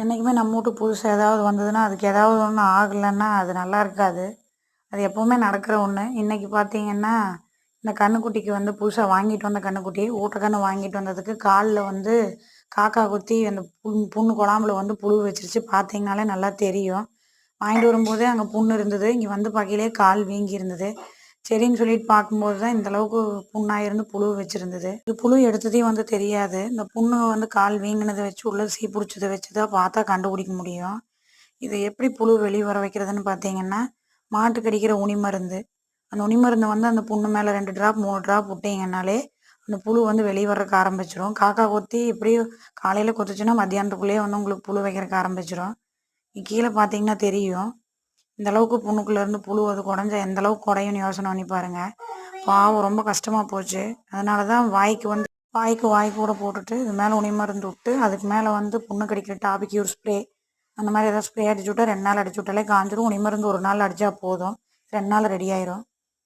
என்றைக்குமே நம்ம வீட்டு புதுசாக ஏதாவது வந்ததுன்னா அதுக்கு ஏதாவது ஒன்று ஆகலைன்னா அது நல்லா இருக்காது. அது எப்போவுமே நடக்கிற ஒன்று இன்றைக்கி பார்த்தீங்கன்னா இந்த கன்றுக்குட்டிக்கு வந்து புதுசாக வாங்கிட்டு வந்த கன்றுக்குட்டி ஊட்டக்கன்று வாங்கிட்டு வந்ததுக்கு காலில் வந்து காக்கா குத்தி அந்த புண் புண்ணு குழாம்புல வந்து புழு வச்சிருச்சு. பார்த்தீங்கனாலே நல்லா தெரியும். வாங்கிட்டு வரும்போதே அங்கே புண்ணு இருந்தது. இங்கே வந்து பார்க்கையிலே கால் வீங்கி இருந்தது சரின்னு சொல்லிட்டு பார்க்கும்போது தான் இந்த அளவுக்கு புண்ணாக இருந்து புழு வச்சுருந்தது. இது புழு எடுத்ததே வந்து தெரியாது. இந்த புண்ணு வந்து கால் வீங்கினதை வச்சு உள்ள சீ பிடிச்சதை வச்சு தான் பார்த்தா கண்டுபிடிக்க முடியும். இதை எப்படி புழு வெளியே வர வைக்கிறதுன்னு பார்த்தீங்கன்னா மாட்டு கடிக்கிற உனி மருந்து. அந்த உனி மருந்தை வந்து அந்த புண்ணு மேலே ரெண்டு ட்ராப் மூணு ட்ராப் விட்டீங்கன்னாலே அந்த புழு வந்து வெளியே வர்றதுக்கு ஆரம்பிச்சிடும் காக்கா கொத்தி எப்படியும் காலையில் கொத்துச்சுன்னா மத்தியானத்துக்குள்ளேயே வந்து உங்களுக்கு புழு வைக்கிறதுக்கு ஆரம்பிச்சிடும் கீழே பார்த்தீங்கன்னா தெரியும். இந்தளவுக்கு புண்ணுக்குள்ளேருந்து புழு அது குடஞ்சா எந்தளவுக்கு குடையும்னு யோசனை பண்ணி பாருங்கள் பாவம் ரொம்ப கஷ்டமாக போச்சு. அதனால தான் வாய்க்கு வந்து வாய்க்கு வாய் கூட போட்டுட்டு இது மேலே உனி மருந்து விட்டு அதுக்கு மேலே வந்து புண்ணு கடிக்கிற டாபிக்யூர் ஸ்ப்ரே அந்த மாதிரி ஏதாவது ஸ்ப்ரே அடிச்சு விட்டா ரெண்டு நாள் அடிச்சு விட்டாலே காஞ்சிரும். உனி மருந்து ஒரு நாள் அடித்தா போதும். ரெண்டு நாள் ரெடி ஆயிரும்.